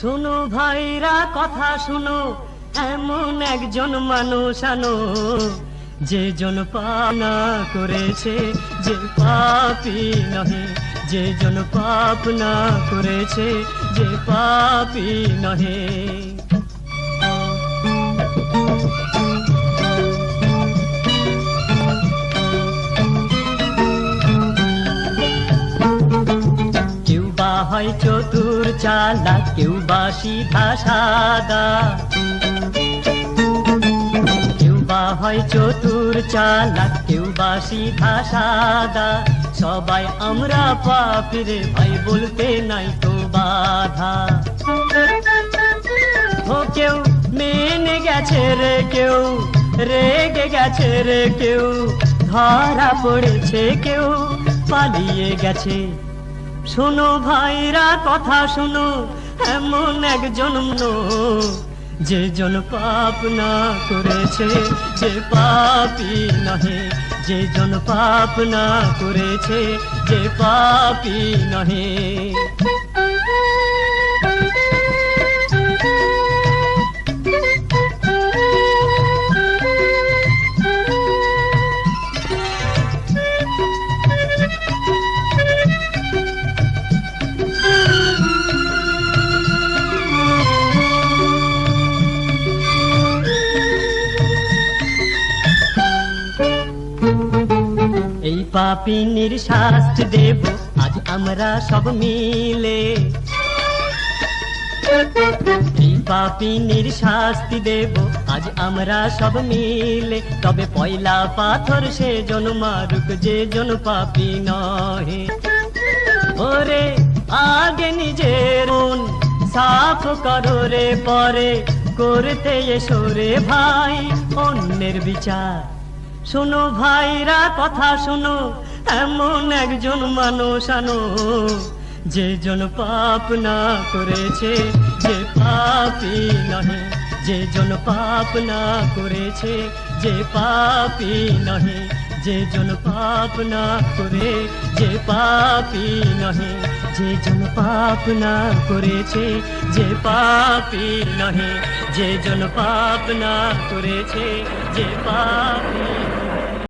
শোনো ভাইরা, কথা শোনো। এমন একজন মানুষ আনো, যে জন পানা করেছে, যে পাপি নহে। যে জন পাপ না করেছে, যে পাপি নহে। হয় চতুর চালাক কেউ বা সিধা সাদা। কেউ বা হয় চতুর চালাক কেউ বা সিধা সাদা। সবাই আমরা পাপিরে ভাই বলতে নাই তো বাধা। ও কেউ, মেনে গেছে রে কেউ, রেগে গেছে রে কেউ, ধরা পড়েছে কেউ, পালিয়ে গেছে শোনো ভাইরা, কথা শোনো, এমন একজন যে জন পাপ না করেছে, যে পাপি নহে, যে জন পাপ না করেছে, যে পাপি নহে। এই পাপিনীর শাস্তি দেব, আজ আমরা সব মিলে। এই পাপিনীর শাস্তি দেব, আজ আমরা সব মিলে। তবে পয়লা পাথর সে জন মারুক, যে জন পাপি নহে। ওরে, আগে নিজের সাফ করো রে, পরে করতে এসো রে ভাই, অন্যের বিচার। শোনো ভাইরা, কথা শোনো, এমন একজন মানুষ আনো, যে জন পাপ না করেছে, যে পাপি নহে, যে জন পাপ না করেছে, যে পাপি নহে। যে জন পাপ না করে, যে পাপি নহে, যে জন পাপ না করেছে, যে পাপি নহে, যে জন পাপ না করেছে, যে পাপি